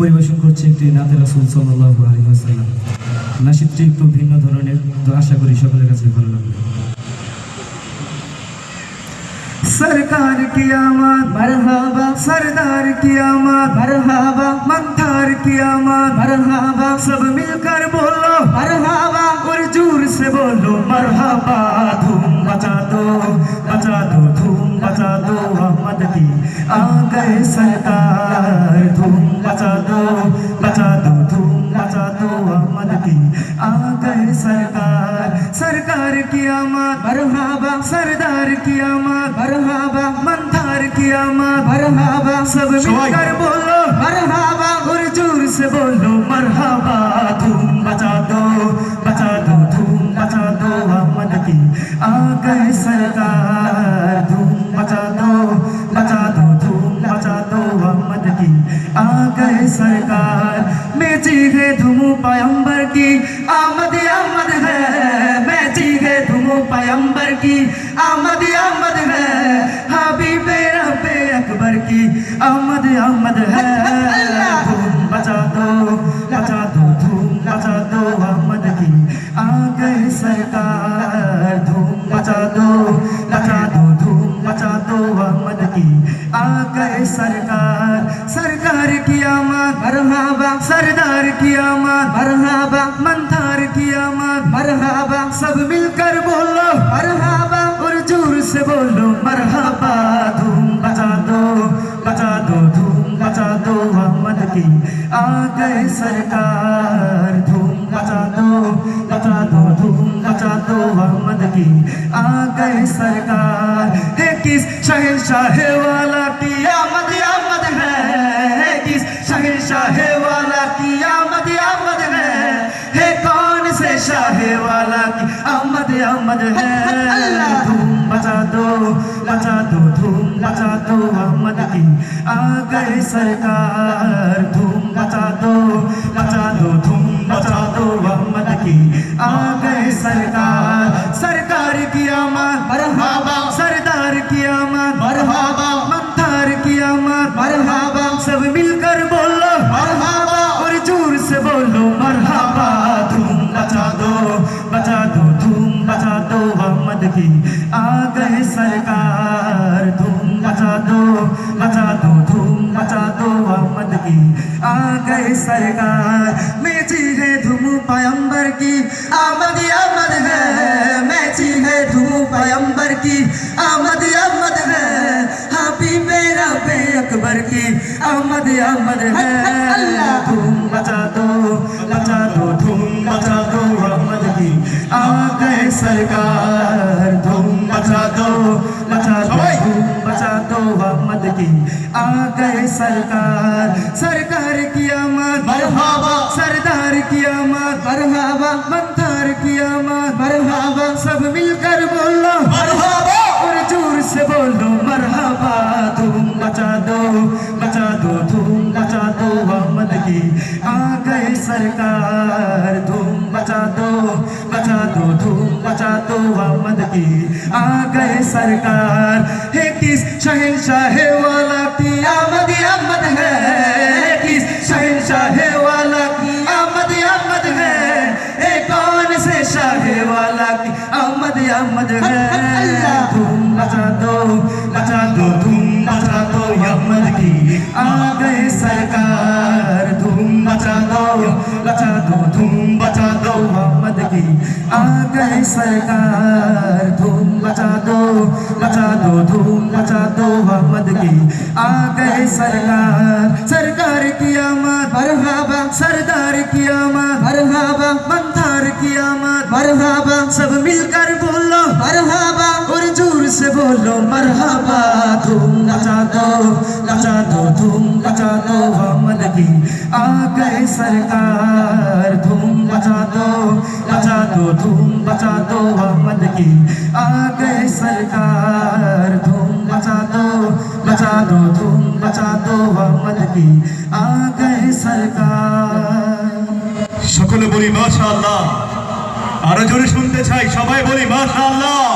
পরিবেশন করছে একটি নাতে রাসুল সাল্লাহ আলী আসাল্লাম নাসিদটি একটু ভিন্ন ধরনের, তো আশা করি সকলের কাছে ভালো লাগবে। সরকার কি কিয়ামত, মরহাবা, সরদার কিয়ামত, মরহাবা, মন্থার কিয়ামত, মরহাবা, সব মিলকর বলো মরহাবা ওর জোর সে বলো মরহাবা, ধুম বাজা দো বাজা দো ধুম বাজা দো আহমদ কি। आ गए सरकार धूम मचा दो मचा दो धूम मचा दो अहमद की आ गए सरकार सरकार की आमद मरहबा सरदार की आमद मरहबा मंथार की आमद मरहबा सब मिलकर बोलो मरहबा सरकार। मैं जी गए धूम पैम्बर की। आमद आमद है। मैं जी गए धूम पैम्बर की। आमद आमद है। हबीबे रब्बे अकबर की। आमद आमद है। धूम बचा दो बचा दो, धूम बचा दो अहमद की। आ गए सरकार। धूम बचा दो बचा दो, धूम बचा दो अहमद की। आ गए सरकार। सरदार की आमद मरहबा। मंथार की आमद मरहबा। सब मिलकर बोलो मरहबा। और ज़ोर से बोलो मरहबा धूम बचा दो बचा दो धूम बचा दो अहमद की आ गए सरकार। धूम बचा दो बचा दो धूम बचा दो अहमद की आ गए सरकार। है किस शहनशाह वाला की आमद आमद है। है किस शहनशाह वाला आमद आमद है धूम बचा दो बचा दो धूम बचा दो अहमद की आ गए सरकार धूम बचा दो बचा दो धूम बचा दो अहमद की आ गए सरकार सरकार की आमद दो धूम बचा दो अहमद की आ गए सरकार धूम बचा दो बचा दो धूम बचा दो अहमद की आ गए सरकार मैं जी है धूम पैम्बर की आमद आमद है मैं जी है धूम पैम्बर की आमद आमद है हापी मेरा पे अकबर की आमद आमद है धूम बचा दो सरकार धूम बचा दो बचा दो धूम बचा दो अहमद की आ गए सरकार सरकार की आमद मरहबा। सरदार की आमद मरहबा। मंथार की आमद मरहबा। सब मिलकर बोलो। मरहबा। और ज़ोर से बोलो मरहबा धूम बचा दो बचा दो धूम बचा दो अहमद की आ गए सरकार। धूम बचा दो बचा दो धूम बचा दो अहमद की आ गए सरकार। है किस शहनशाह वाला की आमद आमद है? किस शहनशाह वाला की आमद आमद है? ए कौन से शाह वाला की आमद आमद है? धूम बचा दो बचा दो, धूम बचा दो अहमद की आ गए सरकार, धूम बचा दो बचा दो, धूम बचा दो अहमद की आ गए सरकार, धूम बचा दो बचा दो, धूम बचा दो अहमद की आ गए सरकार। सरकार की आमद, मरहबा, सरदार की आमद, मरहबा, मंथार की आमद, मरहबा, सब मिलकर बोलो, मरहबा, और ज़ोर से बोलो, मरहबा, धूम बचा दो बचा दो धूम बचा दो अहमद की आ गए सरकार धूम बचा दो बचा दो धूम बचा दो अहमद की आ गए सरकार धूम बचा दो बचा दो धूम बचा दो अहमद की आ गए सरकार সকলে বলি মাশাআল্লাহ আরো জোরে শুনতে চাই সবাই বলি মাশাআল্লাহ